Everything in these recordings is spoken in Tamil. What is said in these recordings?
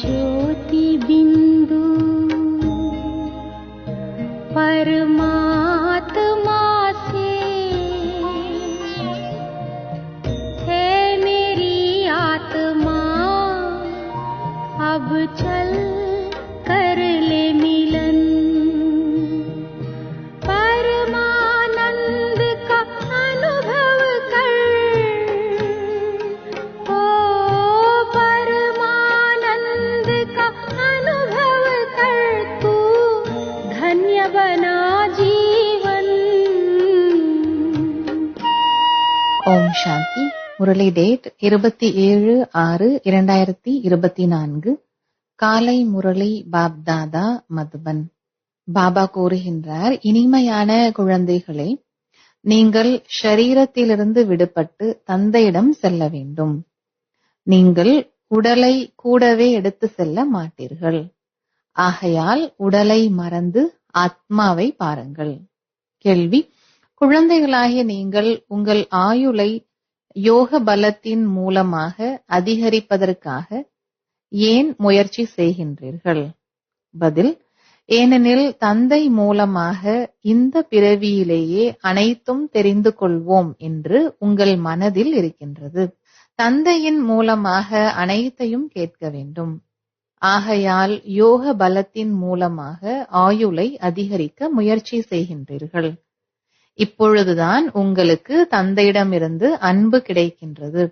ज्योतिबिन्दु परमा சாந்தி முரளி டேட் இருபத்தி ஏழு ஆறு இரண்டாயிரத்தி இருபத்தி நான்கு காலை முரளி பாப்தாதா மதுபன். பாபா கூறுகின்றார் இனிமையான குழந்தைகளே நீங்கள் ஷரீரத்திலிருந்து விடுபட்டு தந்தையிடம் செல்ல வேண்டும். நீங்கள் உடலை கூடவே எடுத்து செல்ல மாட்டீர்கள். ஆகையால் உடலை மறந்து ஆத்மாவை பாருங்கள். கேள்வி குழந்தைகளாகிய நீங்கள் உங்கள் ஆயுளை யோக பலத்தின் மூலமாக அதிகரிப்பதற்காக ஏன் முயற்சி செய்கின்றீர்கள்? பதில் ஏனெனில் தந்தை மூலமாக இந்த பிறவியிலேயே அனைத்தும் தெரிந்து கொள்வோம் என்று உங்கள் மனதில் இருக்கின்றது. தந்தையின் மூலமாக அனைத்தையும் கேட்க வேண்டும். ஆகையால் யோக பலத்தின் மூலமாக ஆயுளை அதிகரிக்க முயற்சி செய்கின்றீர்கள். இப்பொழுதுதான் உங்களுக்கு தந்தையிடமிருந்து அன்பு கிடைக்கின்றது.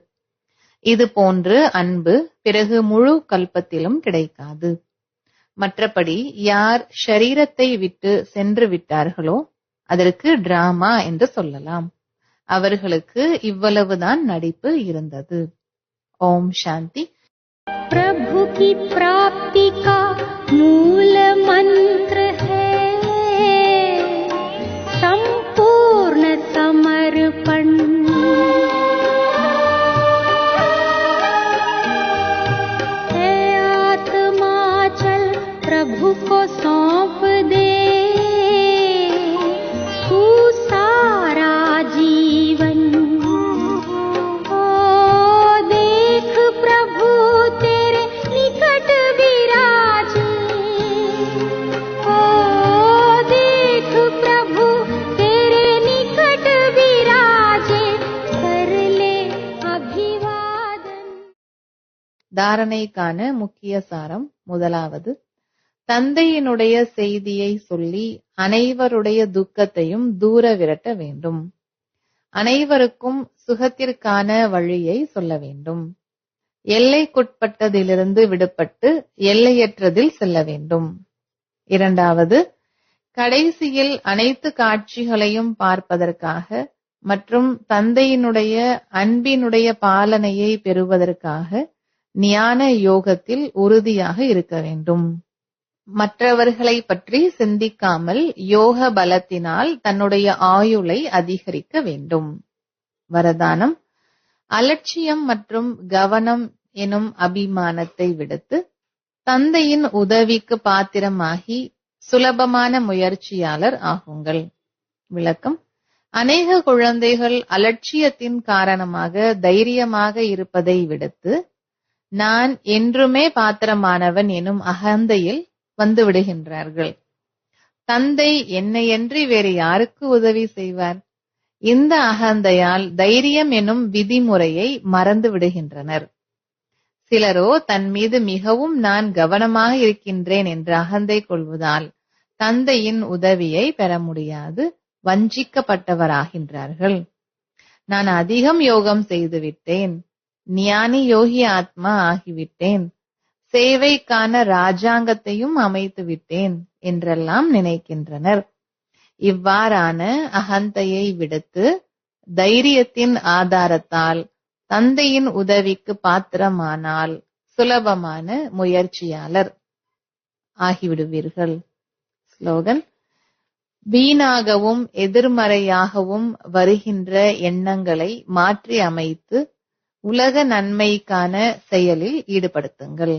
இது போன்று அன்பு பிறகு முழு கல்பத்திலும் கிடைக்காது. மற்றபடி யார் ஷரீரத்தை விட்டு சென்று விட்டார்களோ அதற்கு டிராமா என்று சொல்லலாம். அவர்களுக்கு இவ்வளவுதான் நடிப்பு இருந்தது. ஓம் சாந்தி. பிரபு கி பிராப்தி தாரணைக்கான முக்கிய சாரம் முதலாவது. தந்தையினுடைய செய்தியை சொல்லி அனைவருடைய துக்கத்தையும் தூர விரட்ட வேண்டும். அனைவருக்கும் சுகத்திற்கான வழியை சொல்ல வேண்டும். எல்லைக்குட்பட்டதிலிருந்து விடுபட்டு எல்லையற்றதில் செல்ல வேண்டும். இரண்டாவது கடைசியில் அனைத்து காட்சிகளையும் பார்ப்பதற்காக மற்றும் தந்தையினுடைய அன்பினுடைய பாலனையை பெறுவதற்காக ஞான யோகத்தில் உறுதியாக இருக்க வேண்டும். மற்றவர்களை பற்றி சிந்திக்காமல் யோக பலத்தினால் தன்னுடைய ஆயுளை அதிகரிக்க வேண்டும். வரதானம் அலட்சியம் மற்றும் கவனம் எனும் அபிமானத்தை விடுத்து தந்தையின் உதவிக்கு பாத்திரமாகி சுலபமான முயற்சியாளர் ஆகுங்கள். விளக்கம் அநேக குழந்தைகள் அலட்சியத்தின் காரணமாக தைரியமாக இருப்பதை விடுத்து நான் என்றுமே பாத்திரமானவன் எனும் அகந்தையில் வந்து விடுகின்றார்கள் தந்தை என்னையன்றி வேறு யாருக்கு உதவி செய்வார்? இந்த அகந்தையால் தைரியம் எனும் விதிமுறையை மறந்து விடுகின்றனர். சிலரோ தன் மீது மிகவும் நான் கவனமாக இருக்கின்றேன் என்று அகந்தை கொள்வதால் தந்தையின் உதவியை பெற முடியாது வஞ்சிக்கப்பட்டவராகின்றார்கள். நான் அதிகம் யோகம் செய்துவிட்டேன். ஞானி யோகி ஆத்மா ஆகிவிட்டேன். சேவைக்கான ராஜாங்கத்தையும் அமைத்து விட்டேன் என்றெல்லாம் நினைக்கின்றனர். இவ்வாறான அகந்தையை விடுத்து தைரியத்தின் ஆதாரத்தால் தந்தையின் உதவிக்கு பாத்திரமானால் சுலபமான முயற்சியாளர் ஆகிவிடுவீர்கள். ஸ்லோகன். வீணாகவும் எதிர்மறையாகவும் வருகின்ற எண்ணங்களை மாற்றி அமைத்து உலக நன்மைக்கான செயலில் ஈடுபடுத்துங்கள்.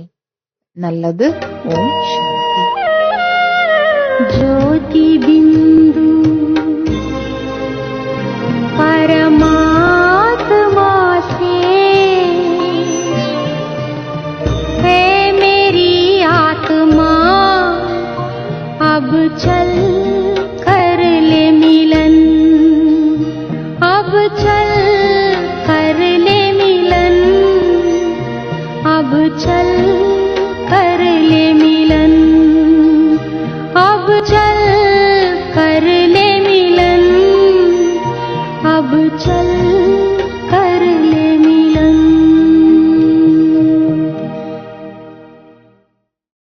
நல்லது ஓம் ஜோதி good.